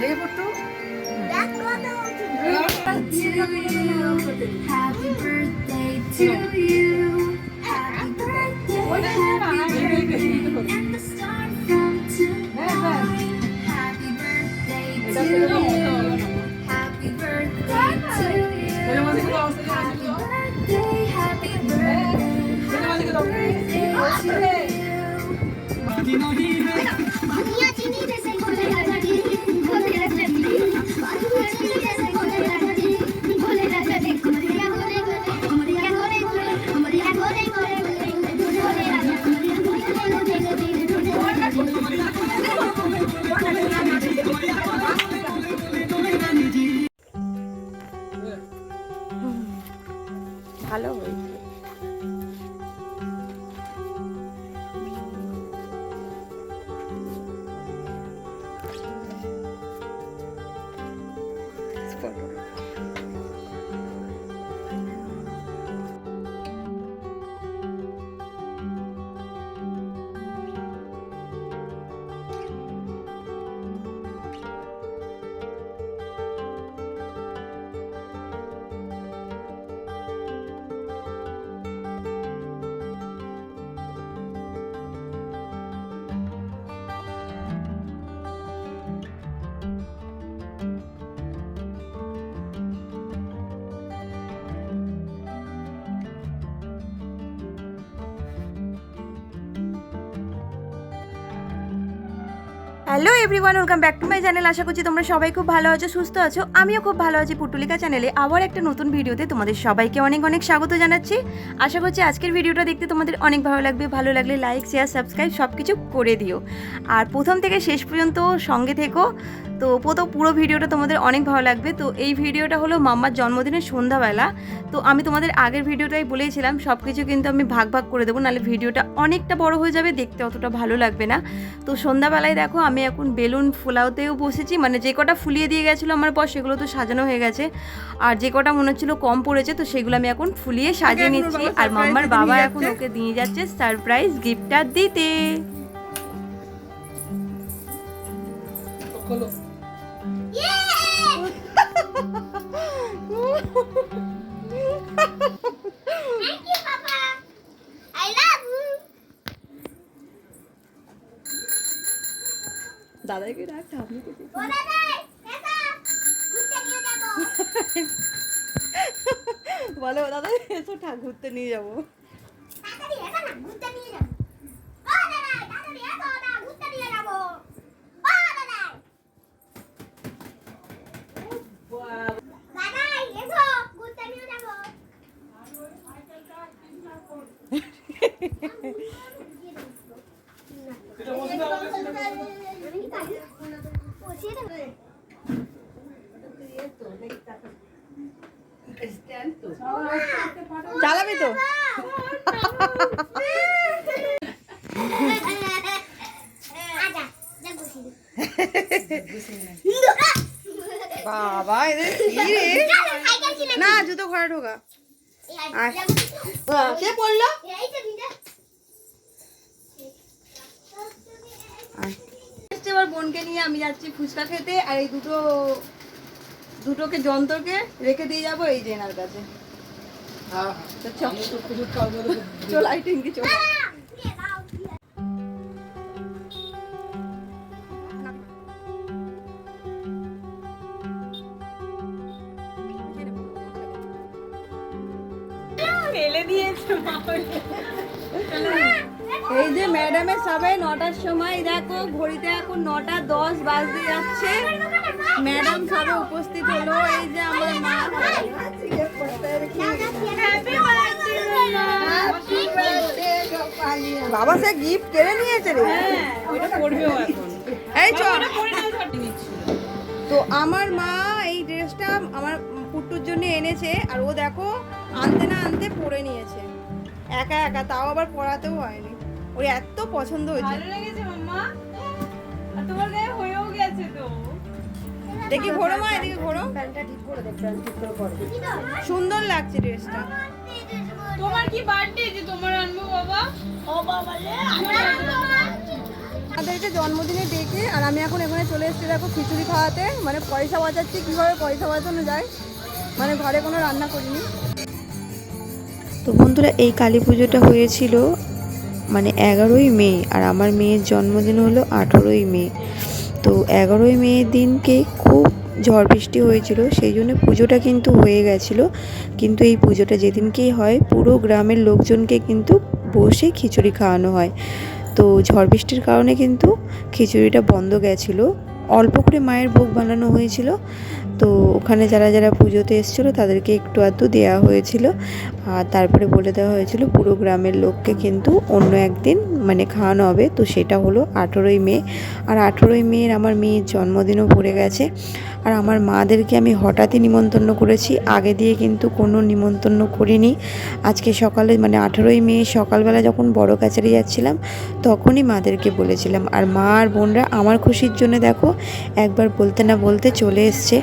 দেখে পড়তো Happy birthday to you. Happy birthday, happy birthday. And the star from tonight. Happy birthday to you. Happy birthday to you. Happy birthday, happy birthday. Happy birthday to you. Hello everyone welcome back to my channel আশা করছি তোমরা সবাই খুব ভালো আছো, সুস্থ আছো। আমিও খুব ভালো আছি পুটুলিকা চ্যানেলে আবার একটা নতুন ভিডিওতে তোমাদের সবাইকে অনেক অনেক স্বাগত জানাচ্ছি। আশা করছি আজকের ভিডিওটা দেখতে তোমাদের অনেক ভালো লাগবে। ভালো লাগলে লাইক শেয়ার সাবস্ক্রাইব সব কিছু করে দিও। আর প্রথম থেকে শেষ পর্যন্ত সঙ্গে থেকো। তো প্রথম পুরো ভিডিওটা তোমাদের অনেক ভালো লাগবে। তো এই ভিডিওটা হলো মাম্মার জন্মদিনের সন্ধ্যাবেলা। তো আমি তোমাদের আগের ভিডিওটাই বলেছিলাম সব কিছু কিন্তু আমি ভাগ ভাগ করে দেবো নাহলে ভিডিওটা অনেকটা বড় হয়ে যাবে দেখতে অতটা ভালো লাগবে না। তো সন্ধ্যাবেলায় দেখো আমি এখন বেলুন ফুলাওতেও বসেছি মানে যে কটা ফুলিয়ে দিয়ে গেছিল আমার বর সেগুলো তো সাজানো হয়ে গেছে। আর যে কটা মনে হচ্ছিল কম পড়েছে তো সেগুলো আমি এখন ফুলিয়ে সাজিয়ে নিচ্ছি। আর মাম্মার বাবা এখন ওকে দিয়ে যাচ্ছে সারপ্রাইজ গিফটটা দিতে। দাদাকে ডাক ঠাকুরকে বলে দাদা এসো ঠাকুর ঘুরতে নিয়ে যাব তাড়াতাড়ি এসা না ঘুরতে নিয়ে যাব ও দাদা তাড়াতাড়ি এসো না ঘুরতে নিয়ে যাব ও দাদা দাদা এসো ঘুরতে নিয়ে যাব চালাবি তো আচ্ছা যা বসি বাবা এদের কি রে? না জুতো ঘরে ঢোকা। কে পড়ল? এবার বোনকে নিয়ে আমি যাচ্ছি ফুচকা খেতে আর এই দুটো দুটোকে যন্ত্রকে রেখে দিয়ে যাব এই যে এনার কাছে। হ্যাঁ। চল আই টিঙ্কি চল। ফেলে দিয়েছে এই যে ম্যাডামের সবাই নটার সময় দেখো ঘড়িতে এখন নটা দশ বাজতে যাচ্ছে। ম্যাডাম সবে উপস্থিত হলো এই যে আমার মা। বাবা সে গিফট কেড়ে নিয়েছে রে। পড়বেও এই চল। তো আমার মা এই ড্রেসটা আমার পুট্টুর জন্য এনেছে আর ও দেখো আনতে না আনতে পরে নিয়েছে। একা একা তাও আবার পরাতেও হয়নি। ওর এত পছন্দ হয়েছে। ভালো লেগেছে মাম্মা। আর তোমার গায়ে হয়েও গেছে তো। দেখি ঘোরো মা এদিকে ঘোরো। প্যান্টটা ঠিক করে দে প্যান্ট ঠিক করে পরো সুন্দর লাগছে ড্রেসটা তোমার কি বার্থডে যে তোমার আনব বাবা? ও বাবা রে আমাদেরকে জন্মদিনে ডেকে আর আমি এখন এখানে চলে এসেছি দেখো খিচুড়ি খাওয়াতে। মানে পয়সা বাঁচাচ্ছি কীভাবে পয়সা বাঁচানো যায়? মানে ঘরে কোনো রান্না করিনি। তো বন্ধুরা, এই কালী পুজোটা হয়েছিল মানে এগারোই মে, আর আমার মেয়ের জন্মদিন হলো আঠেরোই মে। তো এগারোই মে দিনকে খুব ঝড় বৃষ্টি হয়েছিল, সেই জন্য পুজোটা কিন্তু হয়ে গেছিল। কিন্তু এই পুজোটা যেদিনকেই হয়, পুরো গ্রামের লোকজনকে কিন্তু বসে খিচুড়ি খাওয়ানো হয়। তো ঝড় বৃষ্টির কারণে কিন্তু খিচুড়িটা বন্ধ গেছিল। অল্প করে মায়ের ভোগ বানানো হয়েছিল। তো ওখানে যারা যারা পুজোতে এসেছিল তাদেরকে একটু আধটু দেওয়া হয়েছিল। আর তারপরে বলে দেওয়া হয়েছিল পুরো গ্রামের লোককে কিন্তু অন্য একদিন মানে খাওয়ানো হবে। তো সেটা হলো আঠেরোই মে। আর আঠেরোই মেয়ের আমার মেয়ের জন্মদিনও পড়ে গেছে। আর আমার মাদেরকে আমি হঠাৎই নিমন্ত্রণ করেছি। আগে দিয়ে কিন্তু কোনো নিমন্ত্রণ করিনি। আজকে সকালে মানে আঠেরোই মে সকালবেলা যখন বড় কাছারি যাচ্ছিলাম, তখনই মাদেরকে বলেছিলাম। আর মা আর বোনরা আমার খুশির জন্য দেখো, একবার বলতে না বলতে চলে এসছে।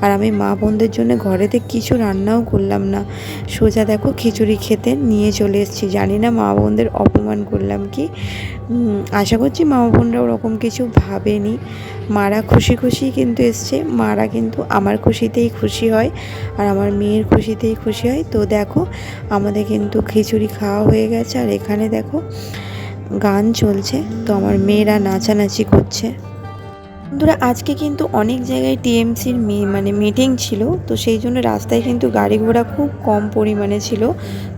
আর আমি মা বোনদের জন্য ঘরেতে কিছু রান্নাও করলাম না। সোজা দেখো খিচুড়ি খেতে নিয়ে চলে এসেছি। জানি না মা বোনদের অপমান করলাম কি। আশা করছি মা বোনরা ওরকম কিছু ভাবেনি। মারা খুশি খুশি কিন্তু এসছে। মারা কিন্তু আমার খুশিতেই খুশি হয় আর আমার মেয়ের খুশিতেই খুশি হয়। তো দেখো, আমাদের কিন্তু খিচুড়ি খাওয়া হয়ে গেছে। আর এখানে দেখো, গান চলছে। তো আমার মেয়েরা নাচানাচি করছে। বন্ধুরা আজকে কিন্তু অনেক জায়গায় টিএমসির মানে মিটিং ছিল তো সেই জন্য রাস্তায় কিন্তু গাড়ি ঘোড়া খুব কম পরিমাণে ছিল।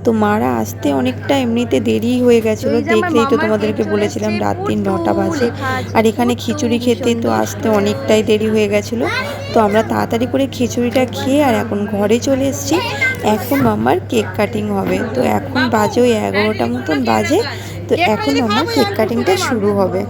তো মারা আসতে অনেকটা এমনিতে দেরি হয়ে গেছিল দেখলেই তো তোমাদেরকে বলেছিলাম রাত্রি নটা বাজে। আর এখানে খিচুড়ি খেতে তো আসতে অনেকটাই দেরি হয়ে গেছিল। তো আমরা তাড়াতাড়ি করে খিচুড়িটা খেয়ে আর এখন ঘরে চলে এসেছি। এখন আমার কেক কাটিং হবে। তো এখন বাজে ওই এগারোটা মতন বাজে। তো এখন আমার কেক কাটিংটা শুরু হবে।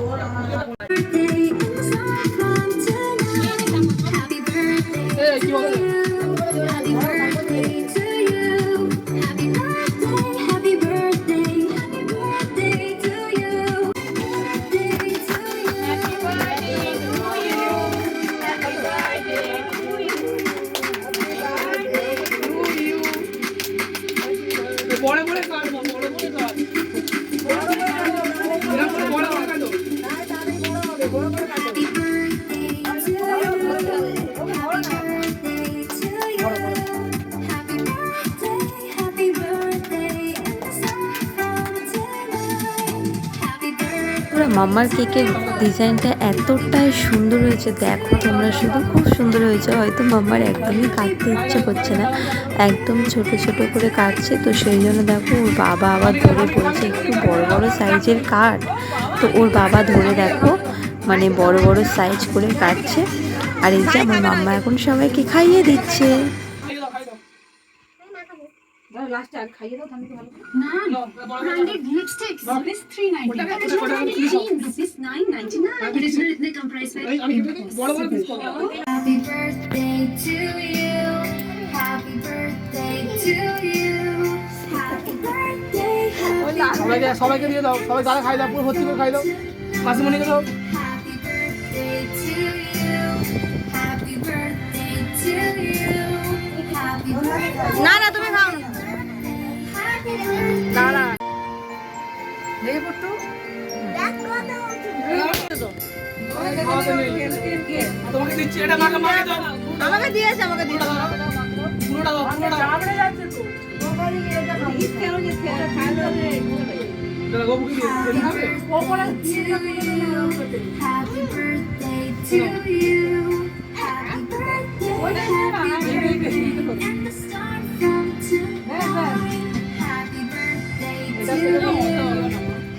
মাম্মার কেকের ডিজাইনটা এতটাই সুন্দর হয়েছে। দেখো তোমরা শুধু খুব সুন্দর হয়েছে। হয়তো মাম্মার একদমই কাটতে ইচ্ছে করছে না। একদম ছোট ছোট করে কাটছে। তো সেই জন্য দেখো ওর বাবা আবার ধরে বলছে, একটু বড় বড় সাইজের কাট। তো ওর বাবা ধরে দেখো মানে বড় বড় সাইজ করে কাটছে। আর এই যে আমার মাম্মা এখন সবাইকে খাইয়ে দিচ্ছে। সবাইকে সবাইকে দিয়ে দাও। সবাই যারা খাই দাও পুরো ভর্তি করে খাই দাও। মাসিমণিকে দাও না তোমাকে দিচ্ছি এটা মাকে মাকে দাও আমাকে দিয়েছে আমাকে দিয়েছে পুরোটা দাও পুরোটা দাও দাদা গবুকে দিয়ে এটা খাবে Happy birthday to you. Happy birthday. Happy birthday. And the star from tonight. Happy birthday to you.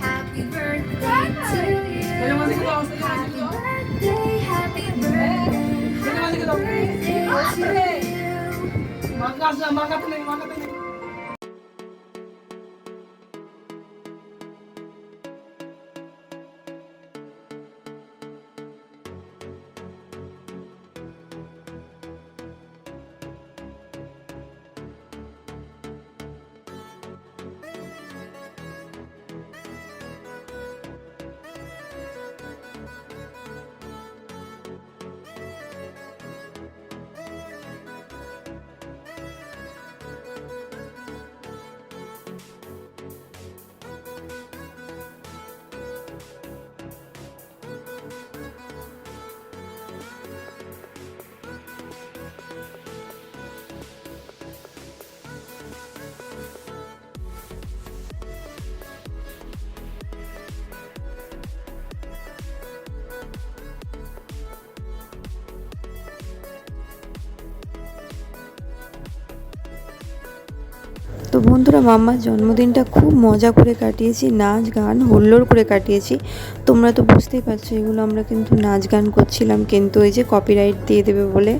Happy birthday to you. এটা মাঝে দাও Birthday to you. তো বন্ধুরা, মাম্মার জন্মদিনটা খুব মজা করে কাটিয়েছি, নাচ গান হুল্লোড় করে কাটিয়েছি। তোমরা তো বুঝতেই পারছ, এগুলো আমরা কিন্তু নাচ গান করছিলাম, কিন্তু ওই যে কপিরাইট দিয়ে দেবে বলে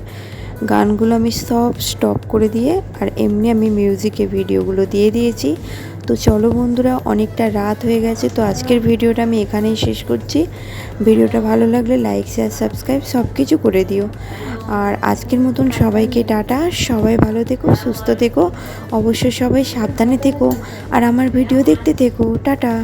গানগুলো আমি সব স্টপ করে দিয়ে আর এমনি আমি মিউজিকে ভিডিওগুলো দিয়ে দিয়েছি। তো চলো বন্ধুরা, অনেকটা রাত হয়ে গেছে, তো আজকের ভিডিওটা আমি এখানেই শেষ করছি। ভিডিওটা ভালো লাগলে লাইক শেয়ার সাবস্ক্রাইব সব কিছু করে দিও। আর আজকের মতন সবাইকে টাটা, সবাই ভালো থেকো, সুস্থ থেকো, অবশ্যই সবাই সাবধানে থেকো। আর আমার ভিডিও দেখতে থেকো, টাটা।